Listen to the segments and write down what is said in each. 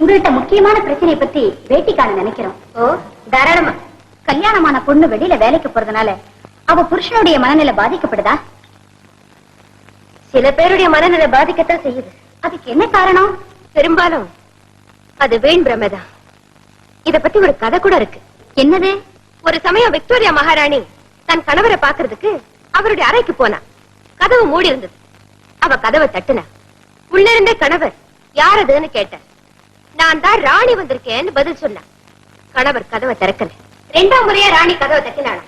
உங்கள்கிட்ட முக்கியமான பிரச்சனையை பத்தி பேட்டி காண நினைக்கிறோம். ஓ தாராளமா. கல்யாணமான பொண்ணு வெளியில வேலைக்கு போறதுனால அவ புருஷனுடைய மனநிலை பாதிக்கப்படுதா? சில பேருடைய மனநிலை பாதிக்கத்தான் செய்யுது. அதுக்கு என்ன காரணம்? பெரும்பாலும் அது வீண் பிரமைதான். இத பத்தி ஒரு கதை கூட இருக்கு. என்னது? ஒரு சமயம் விக்டோரியா மகாராணி தன் கணவரை பாக்குறதுக்கு அவருடைய அறைக்கு போனா. கதவு மூடி இருந்தது. அவ கதவை தட்டுனா. உள்ள இருந்த கணவர் யார் அதுன்னு கேட்டார் நான் தான் ராணி வந்திருக்கேன்னு பதில் சொன்னான் கணவர் கதவை திறக்கல. ரெண்டாம் முறையா ராணி கதவை தட்டினானா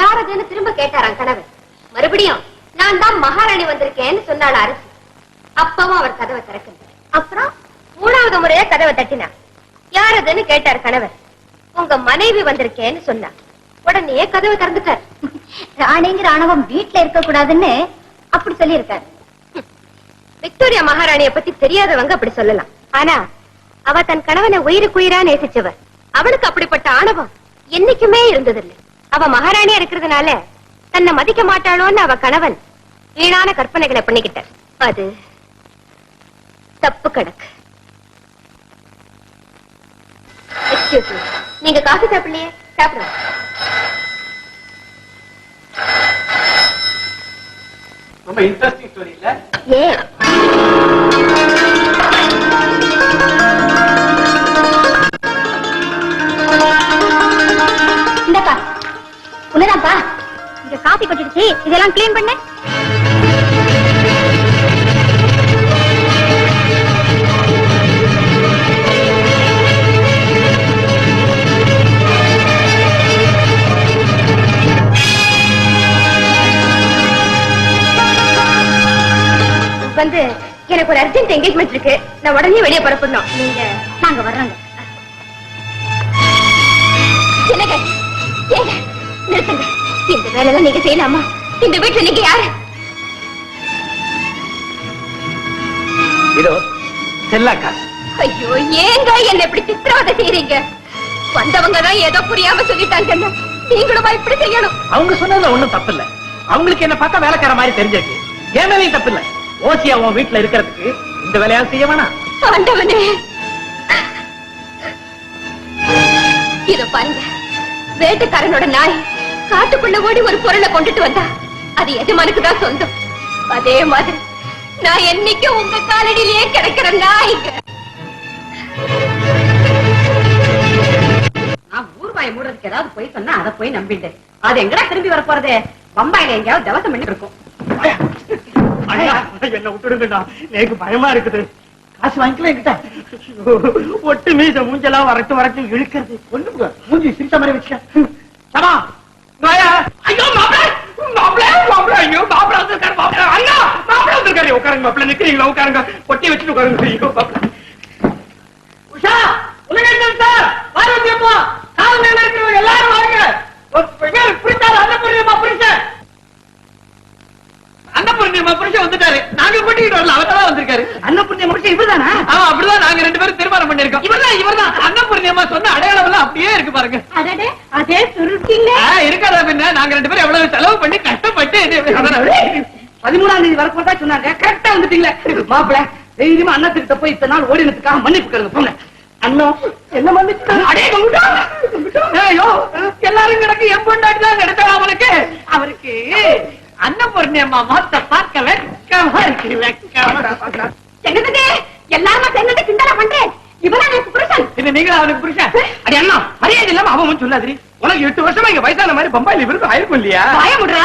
யார் அதுன்னு திரும்ப கேட்டாராம் கணவர். மறுபடியும் நான் தான் மகாராணி வந்திருக்கேன்னு சொன்னாள் அரசு. அப்பவும் அவர் கதவை திறக்கல. அப்புறம் மூணாவது முறையா கதவை தட்டினா. யார் அதுன்னு கேட்டார் கணவர். உங்க மனைவி வந்திருக்கேன்னு சொன்னா. உடனே கதவை திறந்துட்டார். ராணிங்கிற ஆணவம் வீட்டுல இருக்க கூடாதுன்னு அப்படி சொல்லி இருக்காரு விக்டோரியா மகாராணிய பத்தி தெரியாதவங்க அப்படி சொல்லலாம். ஆனா அவ தன் கணவனை உயிருக்குயிரா நேசிச்சவர் அவளுக்கு அப்படிப்பட்ட ஆணவம் என்னைக்குமே இருந்ததில்லை. அவ மகாராணியா இருக்கிறதுனால தன்னை மதிக்க மாட்டாளோன்னு அவ கணவன் வீணான கற்பனைகளை பண்ணிக்கிட்டார். அது தப்பு கணக்கு. நீங்க காஃபி சாப்பிடலையே? சாப்பிடுங்க. ரொம்ப இன்ட்ரெஸ்டிங் ஸ்டோரி இல்ல? ஏ உன்னதாப்பா இங்க காபி கொட்டிடுச்சு இதெல்லாம் கிளீன் பண்ணு. வந்து எனக்கு ஒரு அர்ஜென்ட் என்கேஜ்மெண்ட் இருக்கு. நான் உடனே வெளியே புறப்படணும். நீங்க நாங்க வர்றோங்க. இந்த வேலையெல்லாம் நீங்க செய்யலாமா? இந்த வீட்டுல நீங்க யாரு? இதோ செல்லாக்கா. ஐயோ ஏங்க என்ன இப்படி சித்திரவதை செய்யறீங்க வந்தவங்க தான் ஏதோ புரியாம சொல்லிட்டாங்கன்னு நீங்களுமா இப்படி செய்யணும்? அவங்க சொன்னதுல ஒண்ணும் தப்பு இல்ல அவங்களுக்கு என்ன பார்த்தா வேலைக்கார மாதிரி தெரிஞ்சிருக்கு. என் மேலையும் தப்பு இல்ல ஓசியா உன் வீட்டுல இருக்கிறதுக்கு இந்த வேலையா செய்ய வேணாம். ஆண்டவனே. இத பாருங்க. வேட்டுக்காரனோட நாய். காட்டுக்குள்ள ஓடி ஒரு பொருளை கொண்டுட்டு வந்தா அது எஜமானுக்கு தான் சொந்தம். அதே மாதிரி நான் என்னைக்கும் உங்க காலடியிலேயே கிடைக்கிற நாய்ங்க நான் ஊர்வாயை மூடுறதுக்கு ஏதாவது போய் சொன்னா அதை போய் நம்பிட்டேன். அது எங்கடா திரும்பி வர போறது? பம்பாயில எங்கேயாவது தவசம் பண்ணி இருக்கும். ஐயா, என்ன விட்டுடுங்கடா எனக்கு பயமா இருக்குது. காசு வாங்கிக்கல என்கிட்ட. ஒட்டு மீச மூஞ்செல்லாம் வரட்டு வரட்டு இழுக்கிறது. ஒண்ணு மூஞ்சி சிரிச்ச மாதிரி வச்சுக்க. சமா. ஐயோ மாப்பிள! மாப்பிள மாப்பிள! ஐயோ மாப்பிள வந்திருக்காரு மாப்பிள! அண்ணா மாப்பிள வந்திருக்காரு! உட்காருங்க மாப்பிள. நிக்கிறீங்களா? உட்காருங்க. பொட்டி வச்சுட்டு உட்காருங்க. ஐயோ மாப்பிள. உஷா உலகம் சார் பார்வதி அம்மா கால் மேல இருக்கிறவங்க எல்லாரும் வாங்க. புரிச்சாரு அன்னபூர்ணியம்மா புரிச்சேன் அன்னபூர்ணியம்மா புருஷன் வந்துட்டாரு. நாங்க கூட்டிட்டு வரல அவர் தான் வந்திருக்காரு. அன்னபுண்ணிய முடிச்சு இவர்தானா? ஆமா அப்படிதான் நாங்க ரெண்டு பேரும் தீர்மானம் பண்ணிருக்கோம் இவர்தான் இவர்தான். அன்னபூர்ணியம்மா சொன்ன அடையாளம் எல்லாம் அப்படியே இருக்கு பாருங்க. அதே ஆ, இருக்காதா பின்ன? நாங்க ரெண்டு பேரும் எவ்வளவு செலவு பண்ணி கஷ்டப்பட்டு பதிமூணாம் தேதி வரப்போதா சொன்னாங்க. கரெக்டா வந்துட்டீங்களே. மாப்பிள தைரியமா அன்னத்துக்கிட்ட போய் இத்தனை நாள் ஓடினதுக்காக மன்னிப்பு கேளுங்க. போங்க. அண்ணா என்ன மன்னிச்சு அடே எல்லாரும் கிடக்கு. என் பொண்டாட்டி தான் கிடைச்சா அவனுக்கு அவருக்கு அன்னபூர்ணியம்மா மாத்த பார்க்க வெக்கமா இருக்கு வெக்கமா என்னது? எல்லாருமா சேர்ந்து கிண்டலா பண்றேன். இவரா எனக்கு புருஷன். இது நீங்களா அவனுக்கு புருஷன்? அடி அண்ணா மரியாதை இல்லாம அவன் சொல்லாதிரி உனக்கு எட்டு வருஷமா இங்க வயசான மாதிரி பம்பாயில இவருக்கு ஆயிருக்கும் இல்லையா? வாய முடுறா.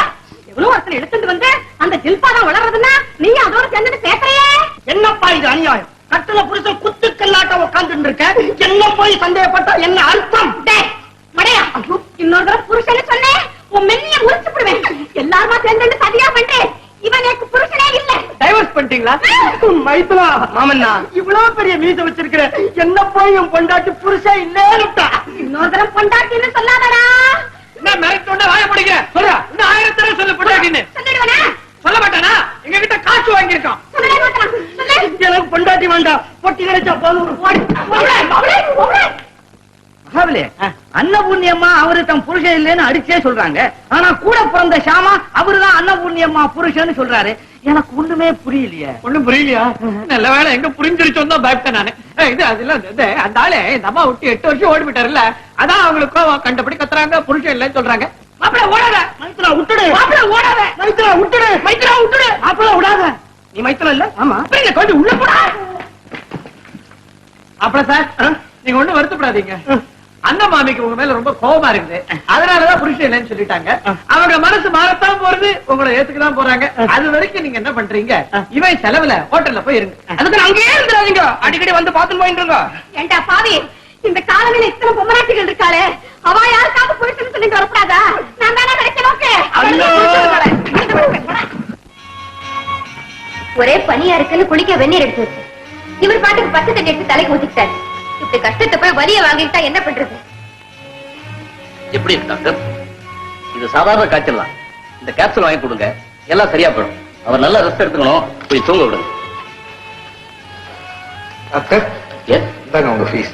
எவ்வளவு ஒருத்தர் எடுத்துட்டு வந்து அந்த ஜில்பாதான் வளர்றதுன்னா நீ அதோட சேர்ந்துட்டு பேசுறியே? என்னப்பா இது அநியாயம்? கட்டுல புருஷன் குத்துக்கல்லாட்ட உட்கார்ந்து இருக்க என்ன போய் சந்தேகப்பட்டா? என்ன அர்த்தம்? மடையா. இன்னொரு புருஷனை சொன்னேன். சேர்ந்து சதியா இவன் எனக்கு புருஷனே இல்ல. டைவர்ஸ் பண்ணிட்டீங்களா? மைத்ரா மாமன்னா இவ்வளவு பெரிய மீச வச்சிருக்கிற என்ன போய் என் பொண்டாட்டி புருஷன் இல்லேன்னுட்டா இன்னொரு தடவை பொண்டாட்டின்னு சொல்லாதடா. என்ன மிரட்டோட வாய பிடிக்க? சொல்ற. இன்னும் ஆயிரம் தடவை சொல்லு பொண்டாட்டின்னு. சொல்லிடுவனா? சொல்ல மாட்டானா? எங்க கிட்ட காசு வாங்கியிருக்கான். எனக்கு பொண்டாட்டி வேண்டாம். பொட்டி கிடைச்சா போதும். ஓடு, அன்னபூர்ணியம்மா அவரு தம் புருஷன் இல்லைன்னு அடிச்சே சொல்றாங்க. ஆனா கூட பிறந்த ஷாமா அவருதான் அன்னபூர்ணியம்மா புருஷன்னு சொல்றாரு. எனக்கு ஒண்ணுமே புரியலையே. ஒண்ணும் புரியலையா? நல்ல வேலை எங்க புரிஞ்சிருச்சோன்னு தான் பயப்பட்டேன் நானு. இது அதெல்லாம் அந்த ஆளு இந்த அம்மா விட்டு எட்டு வருஷம் ஓடி போயிட்டாருல்ல அதான் அவங்களுக்கு கண்டபடி கத்துறாங்க புருஷன் இல்லைன்னு சொல்றாங்க. மாப்பிள ஓடாத. மைத்ரா விட்டுடு. மாப்பிள ஓடாத. மைத்ரா விட்டுடு. மைத்ரா விட்டுடு. மாப்பிள விடாத நீ மைத்ரா இல்ல? ஆமா. நீங்க கொஞ்சம் உள்ள போடா. அப்பட சார் நீங்க ஒண்ணும் வருத்தப்படாதீங்க. அந்த மாமிக்கு உங்க மேல ரொம்ப கோபமா இருக்குது. அதனாலதான் புருஷன் இல்லைன்னு சொல்லிட்டாங்க. அவங்க மனசு மாறத்தான் போறது உங்களை ஏத்துக்க தான் போறாங்க அது வரைக்கும் நீங்க என்ன பண்றீங்க? இவன் செலவுல ஹோட்டல்ல போய் இருங்க. அதுக்கு அங்கேயே இருந்துடாதீங்க. அடிக்கடி வந்து பார்த்து போயிட்டு ஏண்டா பாவி இந்த காலனில இத்தனை பொம்மநாட்டிகள் இருக்காளே? அவ யாருக்காவது புருஷன் சொல்லிட்டு வரக்கூடாதா? நான் தானே கிடைக்க நோக்கு ஒரே பனியா இருக்குன்னு குளிக்க வெந்நீர் எடுத்து வச்சு இவர் பாட்டுக்கு பச்சை தண்ணி எடுத்து தலைக்கு ஊத்திக்கிட்டாரு. இப்படி கஷ்டத்தை போய் வலிய வாங்கிட்டா என்ன பண்றது? எப்படி இருக்கு டாக்டர்? இது சாதாரண காய்ச்சல் தான். இந்த கேப்சூல் வாங்கி கொடுங்க. எல்லாம் சரியா போயிடும். அவர் நல்லா ரெஸ்ட் எடுத்துக்கணும். போய் தூங்க விடுங்க. டாக்டர் எஸ் இந்தாங்க உங்க ஃபீஸ்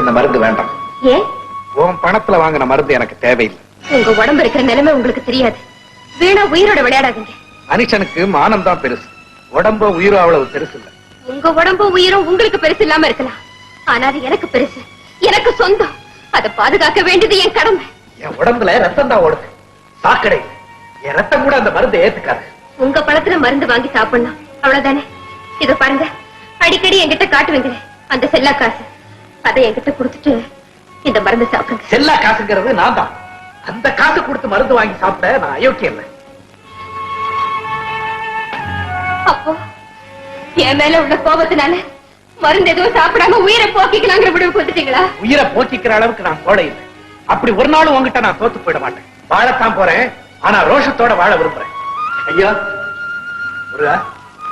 எனக்கு இந்த மருந்து வேண்டாம். ஏன் உன் பணத்துல வாங்கின மருந்து எனக்கு தேவையில்லை. உங்க உடம்பு இருக்கிற நிலைமை உங்களுக்கு தெரியாது. வீணா உயிரோட விளையாடாதீங்க. மனுஷனுக்கு மானம் தான் பெருசு. உடம்பு உயிரோ அவ்வளவு பெருசு இல்ல. உங்க உடம்பு உயிரும் உங்களுக்கு பெருசு இல்லாம இருக்கலாம். ஆனா அது எனக்கு பெருசு. எனக்கு சொந்தம். அதை பாதுகாக்க வேண்டியது என் கடமை. என் உடம்புல ரத்தம் தான் ஓடுது. சாக்கடை. என் ரத்தம் கூட அந்த மருந்தை ஏத்துக்காது. உங்க பணத்துல மருந்து வாங்கி சாப்பிடணும். அவ்வளவுதானே? இத பாருங்க. அடிக்கடி என்கிட்ட காட்டுவீங்களே அந்த செல்லா காசு அதை என்கிட்ட கொடுத்துட்டு இந்த மருந்து சாப்பிடுங்க. செல்லா காசுங்கிறது நான் தான். அந்த காசு கொடுத்து மருந்து வாங்கி சாப்பிட நான் அயோக்கியம் இல்லை. அப்போ என் மேல உள்ள கோபத்தினால மருந்து எதுவும் சாப்பிடாம உயிரை போக்கிக்கலாங்கிற முடிவுக்கு வந்துட்டீங்களா? உயிரை போக்கிக்கிற அளவுக்கு நான் கோடை இல்லை. அப்படி ஒரு நாளும் உங்ககிட்ட நான் தோத்து போயிட மாட்டேன். வாழத்தான் போறேன். ஆனா ரோஷத்தோட வாழ விரும்புறேன். ஐயா முருகா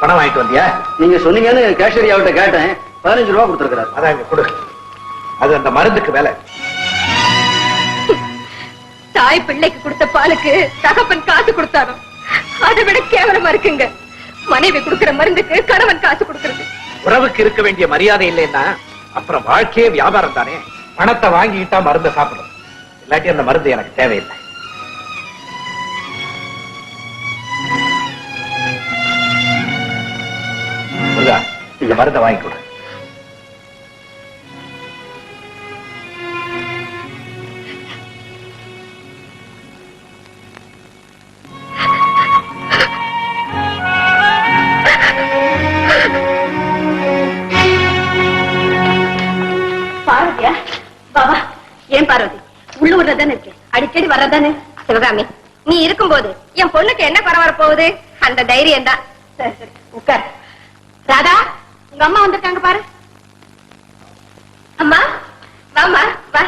பணம் வாங்கிட்டு வந்தியா? நீங்க சொன்னீங்கன்னு கேஷரி அவர்கிட்ட கேட்டேன். பதினஞ்சு ரூபா கொடுத்துருக்காரு அதான் இங்க கொடு அது அந்த மருந்துக்கு வேலை. தாய் பிள்ளைக்கு கொடுத்த பாலுக்கு தகப்பன் காசு கொடுத்தாரோ அதை விட கேவலமா இருக்குங்க. மனைவி கொடுக்கிற மருந்துக்கு கணவன் காசு கொடுக்கறது. உறவுக்கு இருக்க வேண்டிய மரியாதை இல்லைன்னா அப்புறம் வாழ்க்கையே வியாபாரம் தானே. பணத்தை வாங்கிக்கிட்டா மருந்தை சாப்பிடணும். இல்லாட்டி அந்த மருந்து எனக்கு தேவையில்லை. இந்த மருந்தை வாங்கி கொடு. அடிக்கடி வர்றதானே சிவகாமி நீ இருக்கும்போது என் பொண்ணுக்கு என்ன குறை வரப் போகுது அந்த தைரியம் தான். உட்கார். ராதா உங்க அம்மா வந்திருக்காங்க பாரு. அம்மா வாம்மா வா.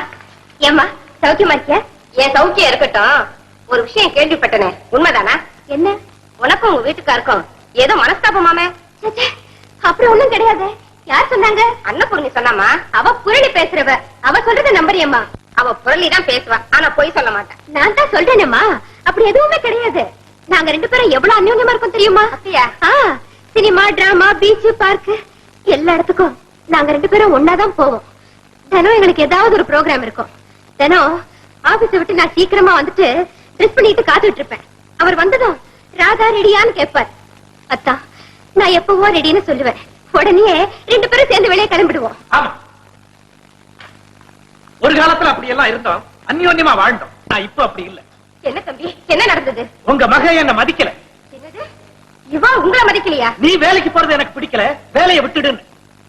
ஏம்மா சௌக்கியமா இருக்கியா? என் சௌக்கியம் இருக்கட்டும். ஒரு விஷயம் கேள்விப்பட்டனே. உண்மைதானா? என்ன? உனக்கும் உங்க வீட்டுக்காருக்கும் ஏதோ மனஸ்தாபமாமே? அப்புறம் ஒண்ணும் கிடையாது. யார் சொன்னாங்க? அன்னபூர்ணி சொன்னாமா அவ புரளி பேசுறவ. அவ சொல்றத நம்பறியம்மா. அவ புரளி தான் பேசுவா. ஆனா பொய் சொல்ல மாட்டா. நான் தான் சொல்றேனேம்மா. அப்படி எதுவுமே கிடையாது. நாங்க ரெண்டு பேரும் எவ்வளவு அந்யோன்யமா இருக்கோம் தெரியுமா? சினிமா டிராமா பீச் பார்க் எல்லா இடத்துக்கும் நாங்க ரெண்டு பேரும் ஒன்னாதான் போவோம். தினம் எங்களுக்கு ஏதாவது ஒரு ப்ரோக்ராம் இருக்கும். தினம் ஆபீஸ விட்டு நான் சீக்கிரமா வந்துட்டு ட்ரெஸ் பண்ணிட்டு காத்துட்டு இருப்பேன். அவர் வந்ததும் ராதா ரெடியான்னு கேட்பார். அத்தா நான் எப்பவோ ரெடின்னு சொல்லுவேன். உடனே ரெண்டு பேரும் சேர்ந்து வெளியே கிளம்பிடுவோம். ஆமா. ஒரு காலத்துல அப்படி எல்லாம் இருந்தோம். அந்யோன்யமா வாழ்ந்தோம். நான் இப்ப அப்படி இல்ல. என்ன தம்பி? என்ன நடந்தது? உங்க மகன் என்ன மதிக்கல. இவா உங்களை மதிக்கலையா? நீ வேலைக்கு போறது எனக்கு பிடிக்கல. வேலையை விட்டுடுன்னு.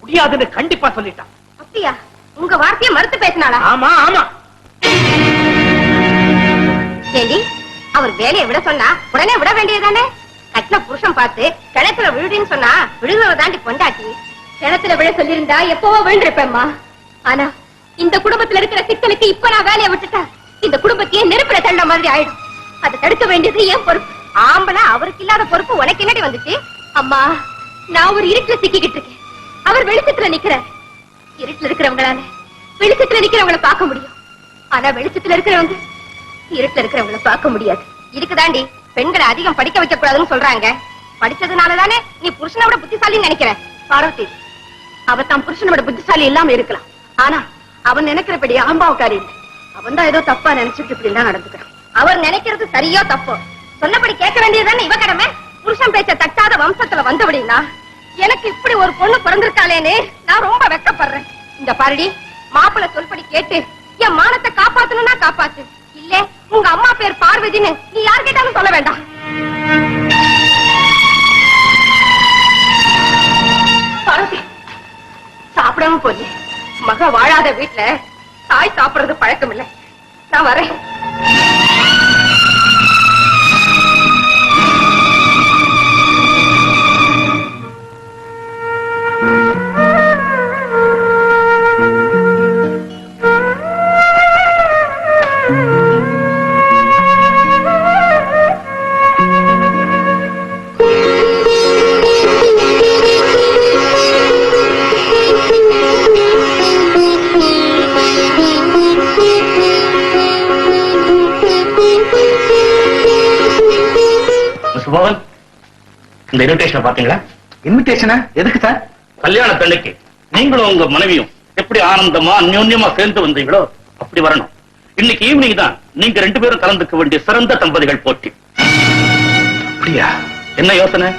முடியாதுன்னு கண்டிப்பா சொல்லிட்டான் அப்படியா? உங்க வார்த்தையை மறுத்து பேசினாளா? ஆமா ஆமா. ஏண்டி அவர் வேலையை விட சொன்னா உடனே விட வேண்டியதுதானே? கட்டின புருஷன் பார்த்து கிணத்துல விழுடின்னு சொன்னா விழுகிறவ தாண்டி பொண்டாட்டி கிணத்துல விழ சொல்லியிருந்தா எப்பவோ விழுந்திருப்பேம்மா. ஆனா இந்த குடும்பத்துல இருக்கிற சிக்கலுக்கு இப்ப நான் வேலையை விட்டுட்டேன் இந்த குடும்பத்தையே நெருப்புல தள்ள மாதிரி ஆயிடும்? அதை தடுக்க வேண்டியது ஏன் பொறுப்பு. ஆம்பளை அவருக்கு இல்லாத பொறுப்பு உனக்கு என்னடி வந்துச்சு? அம்மா நான் ஒரு இருட்டுல சிக்கிக்கிட்டு இருக்கேன். அவர் வெளிச்சத்துல நிக்கிறார். இருட்டுல இருக்கிறவங்களால வெளிச்சத்துல நிக்கிறவங்கள பார்க்க முடியும். ஆனா வெளிச்சத்துல இருக்கிறவங்க இருட்டுல இருக்கிறவங்கள பார்க்க முடியாது. இதுக்குதாண்டி பெண்களை அதிகம் படிக்க வைக்க கூடாதுன்னு சொல்றாங்க. படிச்சதுனாலதானே நீ புருஷனோட புத்திசாலின்னு நினைக்கிற? பார்வதி அவ தான் புருஷனோட புத்திசாலி இல்லாம இருக்கலாம். ஆனா அவன் நினைக்கிறபடி ஆம்பாவுக்காரி இல்லை. அவன் தான் ஏதோ தப்பா நினைச்சிட்டு இப்படி எல்லாம் நடந்துக்கிறான். அவர் நினைக்கிறது சரியோ தப்போ? சொன்னபடி கேட்க வேண்டியதுதானே இவ கடமை? புருஷன் பேச்ச தட்டாத வம்சத்துல வந்தபடினா எனக்கு இப்படி ஒரு பொண்ணு பிறந்திருக்காளேன்னு நான் ரொம்ப வெக்கப்படுறேன். இந்த பாருடி மாப்பிள்ளை சொல்படி கேட்டு என் மானத்தை காப்பாத்தணும்னா காப்பாத்து. இல்ல உங்க அம்மா பேர் பார்வதின்னு நீ யார் கேட்டாலும் சொல்ல வேண்டாம். பார்வதி சாப்பிடாம போய் மக வாழாத வீட்டுல தாய் சாப்பிடுறது பழக்கம் இல்லை நான் வரேன். மிஸ்டர் இந்த இன்விடேஷனை பாத்தீங்களா இன்விடேஷனா எதுக்கு சார்? கல்யாண தண்டைக்கு நீங்களும் உங்க மனைவியும் எப்படி ஆனந்தமா அந்யோன்யமா சேர்ந்து வந்தீங்களோ அப்படி வரணும். இன்னைக்கு ஈவினிங் தான் நீங்க ரெண்டு பேரும் கலந்துக்க வேண்டிய சிறந்த தம்பதிகள் போட்டி. அப்படியா? என்ன யோசனை?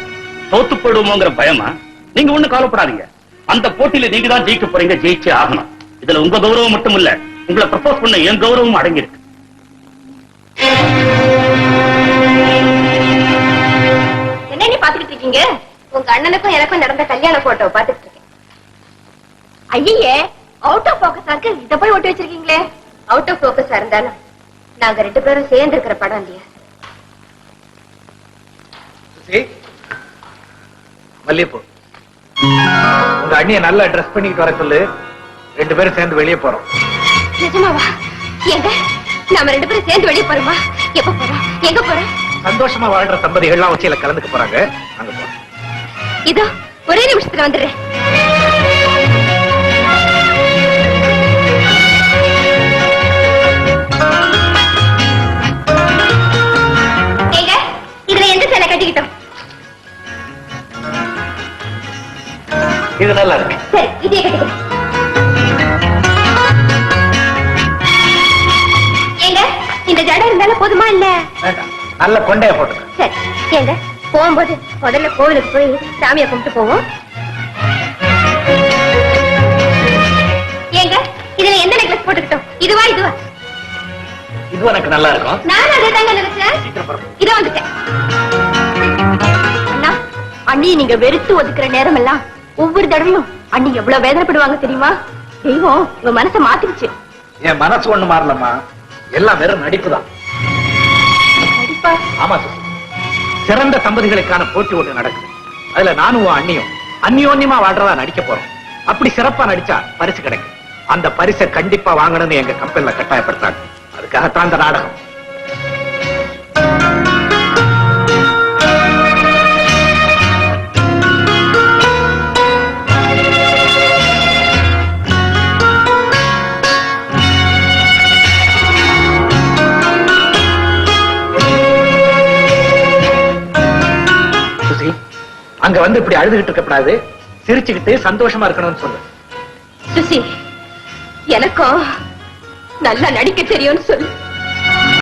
தோத்து போயிடுவோங்கிற பயமா? நீங்க ஒண்ணு கவலைப்படாதீங்க. அந்த போட்டியில நீங்க தான் ஜெயிக்க போறீங்க ஜெயிச்சே ஆகணும். இதுல உங்க கௌரவம் மட்டும் இல்ல உங்களை ப்ரப்போஸ் பண்ண என் கௌரவம் அடங்கியிருக்கு. பாத்துக்கிட்டு இருக்கீங்க? உங்க அண்ணனுக்கும் எனக்கும் நடந்த கல்யாண போட்டோ பாத்துக்கிட்டு இருக்கேன். ஐயே அவுட் ஆஃப் போக்கஸா இருக்கு. இத போய் ஒட்டி வச்சிருக்கீங்களே. அவுட் ஆஃப் போக்கஸா இருந்தாலும் நாங்க ரெண்டு பேரும் சேர்ந்து இருக்கிற படம் இல்லையா? மல்லிகைப்பூ. உங்க அண்ணிய நல்லா ட்ரெஸ் பண்ணிட்டு வர சொல்லு. ரெண்டு பேரும் சேர்ந்து வெளியே போறோம். நிஜமாவா? எங்க நாம ரெண்டு பேரும் சேர்ந்து வெளியே போறோமா? எப்ப போறோம்? எங்க போறோம்? சந்தோஷமா வாழ்ற தம்பதிகள்லாம் வச்சியில கலந்துக்க போறாங்க. அங்க போறோம் இதோ ஒரே நிமிஷத்துல வந்துடுறேன். ஏங்க, இதுல எந்த சேலை கட்டிக்கிட்டோம்? இது நல்லா இருக்கு. சரி இதே கட்டிக்கிறேன் ஏங்க இந்த ஜடை இருந்தாலும் போதுமா இல்ல? வேண்டாம். நல்ல கொண்டைய போட்டுக்க. சரி ஏங்க போகும்போது முதல்ல கோவிலுக்கு போய் சாமியை கும்பிட்டு போவோம். ஏங்க இதுல எந்த நெக்லஸ் போட்டுக்கிட்டோம்? இதுவா இதுவா? இது எனக்கு நல்லா இருக்கும். நானும் அதே தாங்க நினைச்சேன். இதோ வந்துட்டேன். அண்ணா அண்ணி நீங்க வெறுத்து ஒதுக்குற நேரம் எல்லாம் ஒவ்வொரு தடவையும் அண்ணி எவ்வளவு வேதனைப்படுவாங்க தெரியுமா? தெய்வம் உங்க மனசை மாத்திருச்சு. என் மனசு ஒண்ணு மாறலம்மா. எல்லாம் வெறும் நடிப்பு தான் கண்டிப்பா ஆமா சிறந்த தம்பதிகளுக்கான போட்டி ஒண்ணு நடக்குது. அதுல நானும் உன் அண்ணியும் அந்யோன்யமா வாழ்றதா நடிக்க போறோம். அப்படி சிறப்பா நடிச்சா பரிசு கிடைக்கும். அந்த பரிசை கண்டிப்பா வாங்கணும்னு எங்க கம்பெனில கட்டாயப்படுத்தாங்க அதுக்காகத்தான் இந்த நாடகம். வந்து இப்படி அழுதுகிட்டு இருக்கக்கூடாது. சிரிச்சுக்கிட்டு சந்தோஷமா இருக்கணும்னு சொல்லு. சுசி எனக்கும் நல்லா நடிக்க தெரியும்னு சொல்லு.